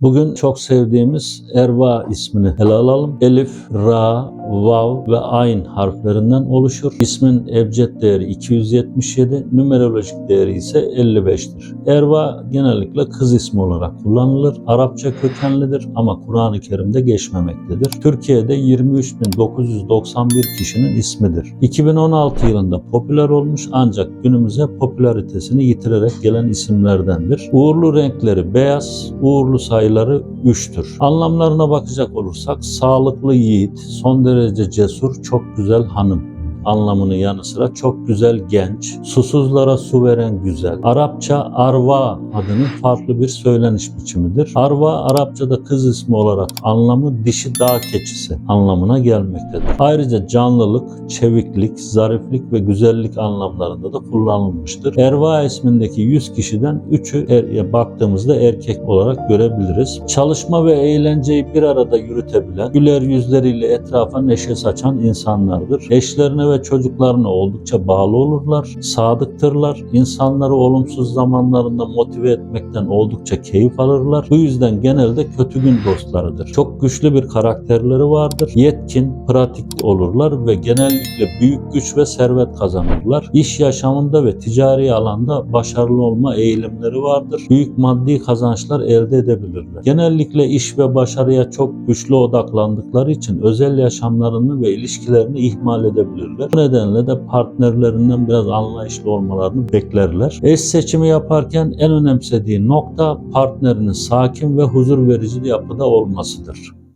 Bugün çok sevdiğimiz Erva ismini ele alalım. Elif, Ra, Vav ve Ayn harflerinden oluşur. İsmin ebced değeri 277, numerolojik değeri ise 55'tir. Erva genellikle kız ismi olarak kullanılır. Arapça kökenlidir ama Kur'an-ı Kerim'de geçmemektedir. Türkiye'de 23.991 kişinin ismidir. 2016 yılında popüler olmuş ancak günümüze popülaritesini yitirerek gelen isimlerdendir. Uğurlu renkleri beyaz, uğurlu sayıları 3'tür. Anlamlarına bakacak olursak sağlıklı yiğit, son derece cesur, çok güzel hanım anlamının yanı sıra çok güzel genç, susuzlara su veren güzel. Arapça arva adının farklı bir söyleniş biçimidir. Arva Arapçada kız ismi olarak anlamı dişi dağ keçisi anlamına gelmektedir. Ayrıca canlılık, çeviklik, zariflik ve güzellik anlamlarında da kullanılmıştır. Erva ismindeki 100 kişiden 3'ü er, baktığımızda erkek olarak görebiliriz. Çalışma ve eğlenceyi bir arada yürütebilen, güler yüzleriyle etrafa neşe saçan insanlardır. Eşlerine ve çocuklarına oldukça bağlı olurlar, sadıktırlar, insanları olumsuz zamanlarında motive etmekten oldukça keyif alırlar. Bu yüzden genelde kötü gün dostlarıdır. Çok güçlü bir karakterleri vardır, yetkin, pratik olurlar ve genellikle büyük güç ve servet kazanırlar. İş yaşamında ve ticari alanda başarılı olma eğilimleri vardır. Büyük maddi kazançlar elde edebilirler. Genellikle iş ve başarıya çok güçlü odaklandıkları için özel yaşamlarını ve ilişkilerini ihmal edebilirler. Bu nedenle de partnerlerinden biraz anlayışlı olmalarını beklerler. Eş seçimi yaparken en önemsediği nokta partnerinin sakin ve huzur verici yapıda olmasıdır.